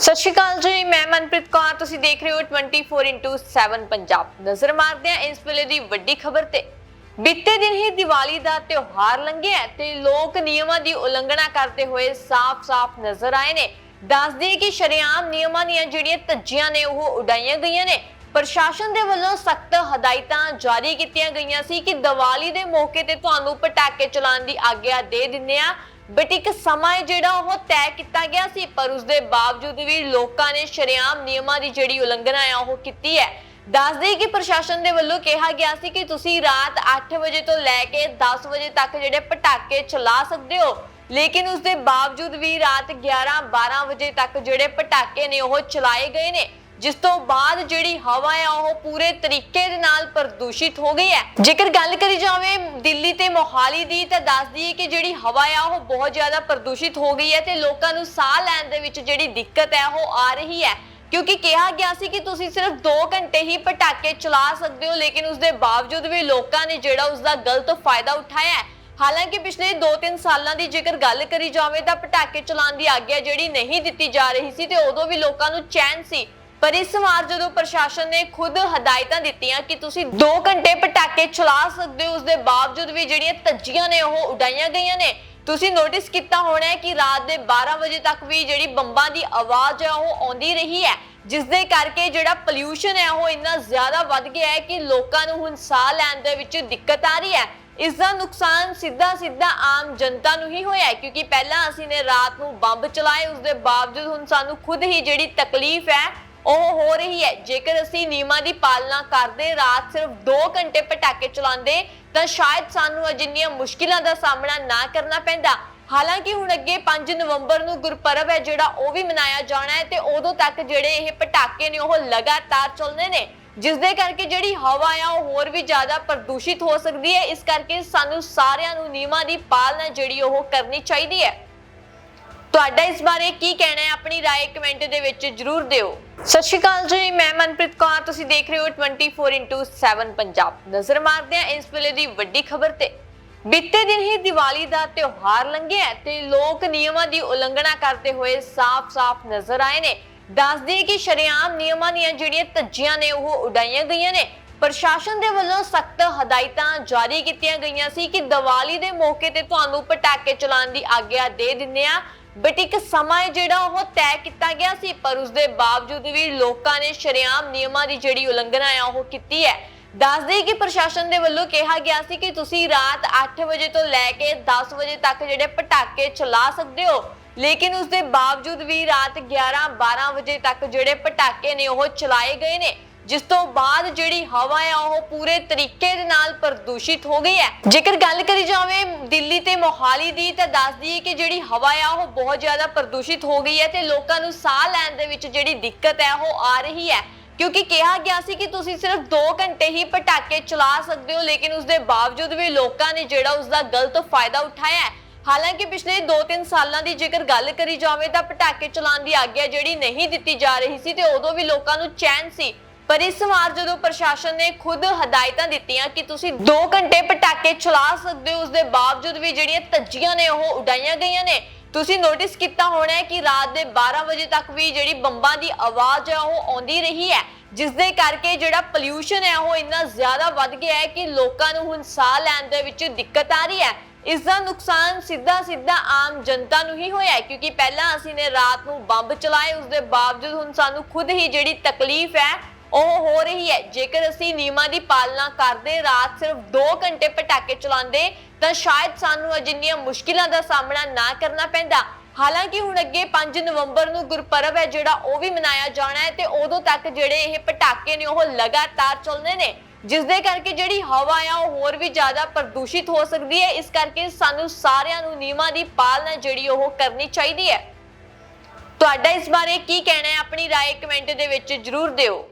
ਸਤਿ ਸ਼੍ਰੀ ਅਕਾਲ ਜੀ, ਮੈਂ ਮਨਪ੍ਰੀਤ ਕੌਰ, ਤੁਸੀਂ ਦੇਖ ਰਹੇ ਹੋ 24x7 ਪੰਜਾਬ। ਨਜ਼ਰ ਮਾਰਦੇ ਹਾਂ ਇਸ ਵੇਲੇ ਦੀ ਵੱਡੀ ਖਬਰ ਤੇ। ਬੀਤੇ ਦਿਨ ਹੀ ਦੀਵਾਲੀ ਦਾ ਤਿਉਹਾਰ ਲੰਘਿਆ ਤੇ ਲੋਕ ਨਿਯਮਾਂ ਦੀ ਉਲੰਘਣਾ ਕਰਦੇ ਹੋਏ ਸਾਫ਼-ਸਾਫ਼ ਨਜ਼ਰ ਆਏ ਨੇ। ਦੱਸ ਕਿ ਸ਼ਰੇਆਮ ਨਿਯਮਾਂ ਦੀਆਂ ਜਿਹੜੀਆਂ ਧੱਜੀਆਂ ਨੇ, ਉਹ ਉਡਾਈਆਂ ਗਈਆਂ ਨੇ। ਪ੍ਰਸ਼ਾਸਨ ਦੇ ਵੱਲੋਂ ਸਖਤ ਹਦਾਇਤਾਂ ਜਾਰੀ ਕੀਤੀਆਂ ਗਈਆਂ ਸੀ ਕਿ ਦੀਵਾਲੀ ਦੇ ਮੌਕੇ ਤੇ ਤੁਹਾਨੂੰ ਪਟਾਕੇ ਚਲਾਉਣ ਦੀ ਆਗਿਆ ਦੇ ਦਿੰਦੇ ਆ ਬਟ ਇੱਕ ਸਮਾਂ ਹੈ ਜਿਹੜਾ ਉਹ ਤੈਅ ਕੀਤਾ ਗਿਆ ਸੀ, ਪਰ ਉਸ ਦੇ ਬਾਵਜੂਦ ਵੀ ਲੋਕਾਂ ਨੇ ਸ਼ਰੇਆਮ ਨਿਯਮਾਂ ਦੀ ਜਿਹੜੀ ਉਲੰਘਣਾ ਆ ਉਹ ਕੀਤੀ ਹੈ। ਦੱਸ ਦੇਈ ਕਿ ਪ੍ਰਸ਼ਾਸਨ ਦੇ ਵੱਲੋਂ ਕਿਹਾ ਗਿਆ ਸੀ ਕਿ ਤੁਸੀਂ ਰਾਤ 8 ਵਜੇ ਤੋਂ ਲੈ ਕੇ 10 ਵਜੇ ਤੱਕ ਜਿਹੜੇ ਪਟਾਕੇ ਚਲਾ ਸਕਦੇ ਹੋ, ਲੇਕਿਨ ਉਸ ਦੇ ਬਾਵਜੂਦ ਵੀ ਰਾਤ 11 12 ਵਜੇ ਤੱਕ ਜਿਹੜੇ ਪਟਾਕੇ ਨੇ, ਉਹ ਚਲਾਏ ਗਏ ਨੇ। ਜਿਸ ਤੋਂ ਬਾਅਦ ਜਿਹੜੀ ਹਵਾ ਹੈ ਉਹ ਪੂਰੇ ਤਰੀਕੇ ਦੇ ਨਾਲ ਪ੍ਰਦੂਸ਼ਿਤ ਹੋ ਗਈ ਹੈ। ਜੇਕਰ ਗੱਲ ਕਰੀ ਜਾਵੇ ਦਿੱਲੀ ਤੇ ਮੋਹਾਲੀ ਦੀ, ਤਾਂ ਦੱਸਦੀ ਦਈਏ ਕਿ ਜਿਹੜੀ ਹਵਾ ਹੈ ਉਹ ਬਹੁਤ ਜ਼ਿਆਦਾ ਪ੍ਰਦੂਸ਼ਿਤ ਹੋ ਗਈ ਹੈ ਤੇ ਲੋਕਾਂ ਨੂੰ ਸਾਹ ਲੈਣ ਦੇ ਵਿੱਚ ਜਿਹੜੀ ਦਿੱਕਤ ਹੈ, ਉਹ ਆ ਰਹੀ ਹੈ। ਕਿਉਂਕਿ ਕਿਹਾ ਗਿਆ ਸੀ ਕਿ ਤੁਸੀਂ ਸਿਰਫ 2 ਘੰਟੇ ਹੀ ਪਟਾਕੇ ਚਲਾ ਸਕਦੇ ਹੋ, ਲੇਕਿਨ ਉਸ ਦੇ ਬਾਵਜੂਦ ਵੀ ਲੋਕਾਂ ਨੇ ਜਿਹੜਾ ਉਸ ਦਾ ਗਲਤ ਫਾਇਦਾ ਉਠਾਇਆ ਹੈ। ਹਾਲਾਂਕਿ ਪਿਛਲੇ 2-3 ਸਾਲਾਂ ਦੀ ਜੇਕਰ ਗੱਲ ਕਰੀ ਜਾਵੇ, ਤਾਂ ਪਟਾਕੇ ਚਲਾਉਣ ਦੀ ਆਗਿਆ ਜਿਹੜੀ ਨਹੀਂ ਦਿੱਤੀ ਜਾ ਰਹੀ ਸੀ, ਤੇ ਉਦੋਂ ਵੀ ਲੋਕਾਂ ਨੂੰ ਚੈਨ ਸੀ। ਪਰ ਇਸ ਵਾਰ ਜਦੋਂ ਪ੍ਰਸ਼ਾਸਨ ਨੇ ਖੁਦ ਹਦਾਇਤਾਂ ਦਿੱਤੀਆਂ ਕਿ ਤੁਸੀਂ 2 ਘੰਟੇ ਪਟਾਕੇ ਚਲਾ ਸਕਦੇ ਹੋ, ਉਸ ਦੇ ਬਾਵਜੂਦ ਵੀ ਜਿਹੜੀਆਂ ਧੱਜੀਆਂ ਨੇ, ਉਹ ਉਡਾਈਆਂ ਗਈਆਂ ਨੇ, ਤੁਸੀਂ ਨੋਟਿਸ ਕੀਤਾ ਹੋਣਾ ਹੈ ਕਿ ਰਾਤ ਦੇ 12 ਵਜੇ ਤੱਕ ਵੀ ਜਿਹੜੀ ਬੰਬਾਂ ਦੀ ਆਵਾਜ਼ ਹੈ, ਉਹ ਆਉਂਦੀ ਰਹੀ ਹੈ, ਜਿਸ ਦੇ ਕਰਕੇ ਜਿਹੜਾ ਪੋਲਿਊਸ਼ਨ ਹੈ, ਉਹ ਇੰਨਾ ਜ਼ਿਆਦਾ ਵੱਧ ਗਿਆ ਹੈ ਕਿ ਲੋਕਾਂ ਨੂੰ ਹੁਣ ਸਾਹ ਲੈਣ ਦੇ ਵਿੱਚ ਦਿੱਕਤ ਆ ਰਹੀ ਹੈ। ਇਸ ਦਾ ਨੁਕਸਾਨ ਸਿੱਧਾ ਸਿੱਧਾ ਆਮ ਜਨਤਾ ਨੂੰ ਹੀ ਹੋਇਆ ਕਿਉਂਕਿ ਪਹਿਲਾਂ ਅਸੀਂ ਨੇ ਰਾਤ ਨੂੰ ਬੰਬ ਚਲਾਏ, ਉਸ ਦੇ ਬਾਵਜੂਦ ਹੁਣ ਸਾਨੂੰ ਖੁਦ ਹੀ ਜਿਹੜੀ ਤਕਲੀਫ ਹੈ ਉਹ ਹੋ ਰਹੀ ਹੈ। ਜੇਕਰ ਅਸੀਂ ਨਿਯਮਾਂ ਦੀ ਪਾਲਣਾ ਕਰਦੇ, ਰਾਤ ਸਿਰਫ 2 ਘੰਟੇ ਪਟਾਕੇ ਚਲਾਉਂਦੇ, ਤਾਂ ਸ਼ਾਇਦ ਸਾਨੂੰ ਅਜਿਹੀਆਂ ਮੁਸ਼ਕਿਲਾਂ ਦਾ ਸਾਹਮਣਾ ਨਾ ਕਰਨਾ ਪੈਂਦਾ। ਹਾਲਾਂਕਿ ਹੁਣ ਅੱਗੇ 5 ਨਵੰਬਰ ਨੂੰ ਗੁਰਪੁਰਬ ਹੈ, ਜਿਹੜਾ ਉਹ ਵੀ ਮਨਾਇਆ ਜਾਣਾ ਹੈ ਤੇ ਉਦੋਂ ਤੱਕ ਜਿਹੜੇ ਇਹ ਪਟਾਕੇ ਨੇ, ਉਹ ਲਗਾਤਾਰ ਚੱਲਦੇ ਨੇ। ਜਿਸ ਦੇ ਕਰਕੇ ਜਿਹੜੀ ਹਵਾ ਆ, ਉਹ ਹੋਰ ਵੀ ਜ਼ਿਆਦਾ ਪ੍ਰਦੂਸ਼ਿਤ ਹੋ ਸਕਦੀ ਹੈ। ਇਸ ਕਰਕੇ ਸਾਨੂੰ ਸਾਰਿਆਂ ਨੂੰ ਨਿਯਮਾਂ ਦੀ ਪਾਲਣਾ ਜਿਹੜੀ ਉਹ ਕਰਨੀ ਚਾਹੀਦੀ ਹੈ। ਤੁਹਾਡਾ ਇਸ ਬਾਰੇ ਕੀ ਕਹਿਣਾ ਹੈ ਆਪਣੀ رائے ਕਮੈਂਟ ਦੇ ਵਿੱਚ ਜਰੂਰ ਦਿਓ ਸਤਿ ਸ਼੍ਰੀ ਅਕਾਲ ਜੀ ਮੈਂ ਮਨਪ੍ਰੀਤ ਕੌਰ ਤੁਸੀਂ ਦੇਖ ਰਹੇ ਹੋ 24x7 ਪੰਜਾਬ ਨਜ਼ਰ ਮਾਰਦੇ ਹਾਂ ਇਸ ਵੇਲੇ ਦੀ ਵੱਡੀ ਖਬਰ ਤੇ ਬੀਤੇ ਦਿਨ ਹੀ ਦੀਵਾਲੀ ਦਾ ਤਿਉਹਾਰ ਲੰਘਿਆ ਹੈ ਤੇ ਲੋਕ ਨਿਯਮਾਂ ਦੀ ਉਲੰਘਣਾ ਕਰਦੇ ਹੋਏ ਸਾਫ਼-ਸਾਫ਼ ਨਜ਼ਰ ਆਏ ਨੇ ਦੱਸ ਦਈਏ ਕਿ ਸ਼ਰੇਆਮ ਨਿਯਮਾਂ ਦੀਆਂ ਜਿਹੜੀਆਂ ਧੱਜੀਆਂ ਨੇ ਉਹ ਉਡਾਈਆਂ ਗਈਆਂ ਨੇ ਪ੍ਰਸ਼ਾਸਨ ਦੇ ਵੱਲੋਂ ਸਖਤ ਹਦਾਇਤਾਂ ਜਾਰੀ ਕੀਤੀਆਂ ਗਈਆਂ ਸੀ ਕਿ ਦੀਵਾਲੀ ਦੇ ਮੌਕੇ ਤੇ ਤੁਹਾਨੂੰ ਪਟਾਕੇ ਚਲਾਉਣ ਦੀ ਆਗਿਆ ਦੇ ਦਿੰਦੇ ਆ ਬਟ, ਇੱਕ ਸਮਾਂ ਜਿਹੜਾ ਉਹ ਤੈਅ ਕੀਤਾ ਗਿਆ ਸੀ, ਪਰ ਉਸ ਦੇ ਬਾਵਜੂਦ ਵੀ ਲੋਕਾਂ ਨੇ ਸ਼ਰੇਆਮ ਨਿਯਮਾਂ ਦੀ ਜਿਹੜੀ ਉਲੰਘਣਾ ਆ, ਉਹ ਕੀਤੀ ਹੈ। ਦੱਸ ਦੇਈ ਕਿ ਪ੍ਰਸ਼ਾਸਨ ਦੇ ਵੱਲੋਂ ਕਿਹਾ ਗਿਆ ਸੀ ਕਿ ਤੁਸੀਂ ਰਾਤ 8 ਵਜੇ ਤੋਂ ਲੈ ਕੇ 10 ਵਜੇ ਤੱਕ ਜਿਹੜੇ ਪਟਾਕੇ ਚਲਾ ਸਕਦੇ ਹੋ, ਲੇਕਿਨ ਉਸ ਦੇ ਬਾਵਜੂਦ ਵੀ ਰਾਤ 11 12 ਵਜੇ ਤੱਕ ਜਿਹੜੇ ਪਟਾਕੇ ਨੇ, ਉਹ ਚਲਾਏ ਗਏ ਨੇ। ਜਿਸ ਤੋਂ ਬਾਅਦ ਜਿਹੜੀ ਹਵਾ ਹੈ ਉਹ ਪੂਰੇ ਤਰੀਕੇ ਦੇ ਨਾਲ ਪ੍ਰਦੂਸ਼ਿਤ ਹੋ ਗਈ ਹੈ। ਜੇਕਰ ਗੱਲ ਕਰੀ ਜਾਵੇ ਦਿੱਲੀ ਤੇ ਮੋਹਾਲੀ ਦੀ, ਤਾਂ ਦੱਸ ਦਈਏ ਕਿ ਜਿਹੜੀ ਹਵਾ ਹੈ ਉਹ ਬਹੁਤ ਜ਼ਿਆਦਾ ਪ੍ਰਦੂਸ਼ਿਤ ਹੋ ਗਈ ਹੈ ਤੇ ਲੋਕਾਂ ਨੂੰ ਸਾਹ ਲੈਣ ਦੇ ਵਿੱਚ ਜਿਹੜੀ ਦਿੱਕਤ ਹੈ, ਉਹ ਆ ਰਹੀ ਹੈ। ਕਿਉਂਕਿ ਕਿਹਾ ਗਿਆ ਸੀ ਕਿ ਤੁਸੀਂ ਸਿਰਫ 2 ਘੰਟੇ ਹੀ ਪਟਾਕੇ ਚਲਾ ਸਕਦੇ ਹੋ, ਲੇਕਿਨ ਉਸ ਦੇ ਬਾਵਜੂਦ ਵੀ ਲੋਕਾਂ ਨੇ ਜਿਹੜਾ ਉਸ ਦਾ ਗਲਤ ਫਾਇਦਾ ਉਠਾਇਆ ਹੈ। ਹਾਲਾਂਕਿ ਪਿਛਲੇ 2-3 ਸਾਲਾਂ ਦੀ ਜੇਕਰ ਗੱਲ ਕਰੀ ਜਾਵੇ, ਤਾਂ ਪਟਾਕੇ ਚਲਾਉਣ ਦੀ ਆਗਿਆ ਜਿਹੜੀ ਨਹੀਂ ਦਿੱਤੀ ਜਾ ਰਹੀ ਸੀ, ਤੇ ਉਦੋਂ ਵੀ ਲੋਕਾਂ ਨੂੰ ਚੈਨ ਸੀ। ਪਰ ਇਸ ਵਾਰ ਜਦੋਂ ਪ੍ਰਸ਼ਾਸਨ ਨੇ ਖੁਦ ਹਦਾਇਤਾਂ ਦਿੱਤੀਆਂ ਕਿ ਤੁਸੀਂ 2 ਘੰਟੇ ਪਟਾਕੇ ਚਲਾ ਸਕਦੇ ਹੋ, ਉਸ ਦੇ ਬਾਵਜੂਦ ਵੀ ਜਿਹੜੀਆਂ ਧੱਜੀਆਂ ਨੇ, ਉਹ ਉਡਾਈਆਂ ਗਈਆਂ ਨੇ, ਤੁਸੀਂ ਨੋਟਿਸ ਕੀਤਾ ਹੋਣਾ ਹੈ ਕਿ ਰਾਤ ਦੇ 12 ਵਜੇ ਤੱਕ ਵੀ ਜਿਹੜੀ ਬੰਬਾਂ ਦੀ ਆਵਾਜ਼ ਹੈ, ਉਹ ਆਉਂਦੀ ਰਹੀ ਹੈ, ਜਿਸ ਦੇ ਕਰਕੇ ਜਿਹੜਾ ਪੋਲਿਊਸ਼ਨ ਹੈ, ਉਹ ਇੰਨਾ ਜ਼ਿਆਦਾ ਵੱਧ ਗਿਆ ਹੈ ਕਿ ਲੋਕਾਂ ਨੂੰ ਹੁਣ ਸਾਹ ਲੈਣ ਦੇ ਵਿੱਚ ਦਿੱਕਤ ਆ ਰਹੀ ਹੈ। ਇਸ ਦਾ ਨੁਕਸਾਨ ਸਿੱਧਾ ਸਿੱਧਾ ਆਮ ਜਨਤਾ ਨੂੰ ਹੀ ਹੋਇਆ ਕਿਉਂਕਿ ਪਹਿਲਾਂ ਅਸੀਂ ਨੇ ਰਾਤ ਨੂੰ ਬੰਬ ਚਲਾਏ, ਉਸ ਦੇ ਬਾਵਜੂਦ ਹੁਣ ਸਾਨੂੰ ਖੁਦ ਹੀ ਜਿਹੜੀ ਤਕਲੀਫ ਹੈ ਉਹ ਹੋ ਰਹੀ ਹੈ ਜੇਕਰ ਅਸੀਂ ਨਿਯਮਾਂ ਦੀ ਪਾਲਣਾ ਕਰਦੇ ਰਾਤ ਸਿਰਫ 2 ਘੰਟੇ ਪਟਾਕੇ ਚਲਾਉਂਦੇ ਤਾਂ ਸ਼ਾਇਦ ਸਾਨੂੰ ਅਜਿਹੀਆਂ ਮੁਸ਼ਕਿਲਾਂ ਦਾ ਸਾਹਮਣਾ ਨਾ ਕਰਨਾ ਪੈਂਦਾ ਹਾਲਾਂਕਿ ਹੁਣ ਅੱਗੇ 5 ਨਵੰਬਰ ਨੂੰ ਗੁਰਪੁਰਬ ਹੈ ਜਿਹੜਾ ਉਹ ਵੀ ਮਨਾਇਆ ਜਾਣਾ ਹੈ ਤੇ ਉਦੋਂ ਤੱਕ ਜਿਹੜੇ ਇਹ ਪਟਾਕੇ ਨੇ ਉਹ ਲਗਾਤਾਰ ਚੱਲਦੇ ਨੇ ਜਿਸ ਦੇ ਕਰਕੇ ਜਿਹੜੀ ਹਵਾ ਆ ਉਹ ਹੋਰ ਵੀ ਜ਼ਿਆਦਾ ਪ੍ਰਦੂਸ਼ਿਤ ਹੋ ਸਕਦੀ ਹੈ ਇਸ ਕਰਕੇ ਸਾਨੂੰ ਸਾਰਿਆਂ ਨੂੰ ਨਿਯਮਾਂ ਦੀ ਪਾਲਣਾ ਜਿਹੜੀ ਉਹ ਕਰਨੀ ਚਾਹੀਦੀ ਹੈ ਤੁਹਾਡਾ ਇਸ ਬਾਰੇ ਕੀ ਕਹਿਣਾ ਹੈ ਆਪਣੀ رائے ਕਮੈਂਟ ਦੇ ਵਿੱਚ ਜਰੂਰ ਦਿਓ